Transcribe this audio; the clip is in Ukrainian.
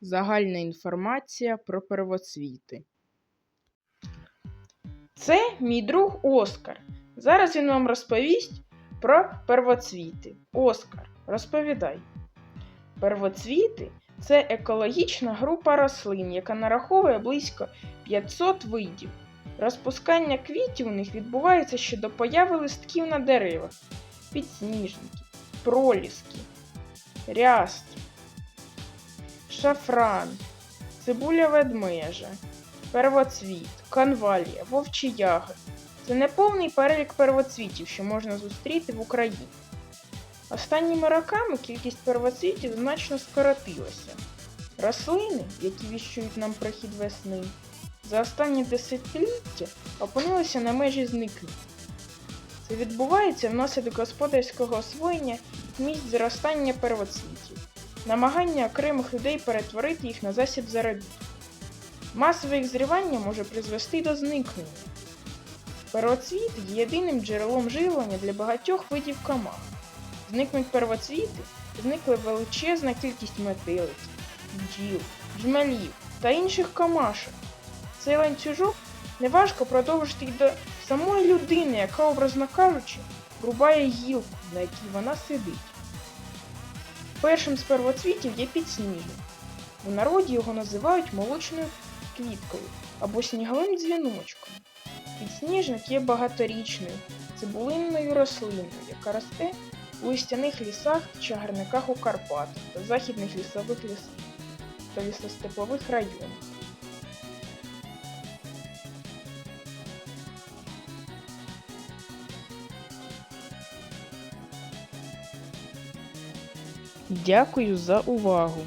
Загальна інформація про первоцвіти. Це мій друг Оскар. Зараз він вам розповість про первоцвіти. Оскар, розповідай. Первоцвіти це екологічна група рослин, яка нараховує близько 500 видів. Розпускання квітів у них відбувається ще до появи листків на деревах, підсніжники, проліски, ряст, шафран, цибуля ведмежа, первоцвіт, конвалія, вовчі ягод. Це неповний перелік первоцвітів, що можна зустріти в Україні. Останніми роками кількість первоцвітів значно скоротилася. Рослини, які віщують нам прихід весни, за останні десятиліття опинилися на межі зникнення. Це відбувається внаслідок господарського освоєння місць зростання первоцвітів, намагання окремих людей перетворити їх на засіб заробітку. Масове їх зрівання може призвести до зникнення. Первоцвіти є єдиним джерелом живлення для багатьох видів комах. Зникнуть первоцвіти, зникла величезна кількість метелиць, бджіл, жмелів та інших комашок. Цей ланцюжок неважко продовжити й до самої людини, яка, образно кажучи, рубає гілку, на якій вона сидить. Першим з первоцвітів є підсніжник. У народі його називають молочною квіткою або сніговим дзвіночком. Підсніжник є багаторічною цибулинною рослиною, яка росте у листяних лісах та чагарниках у Карпатах та західних лісових лісах та лісостепових районах. Дякую за увагу!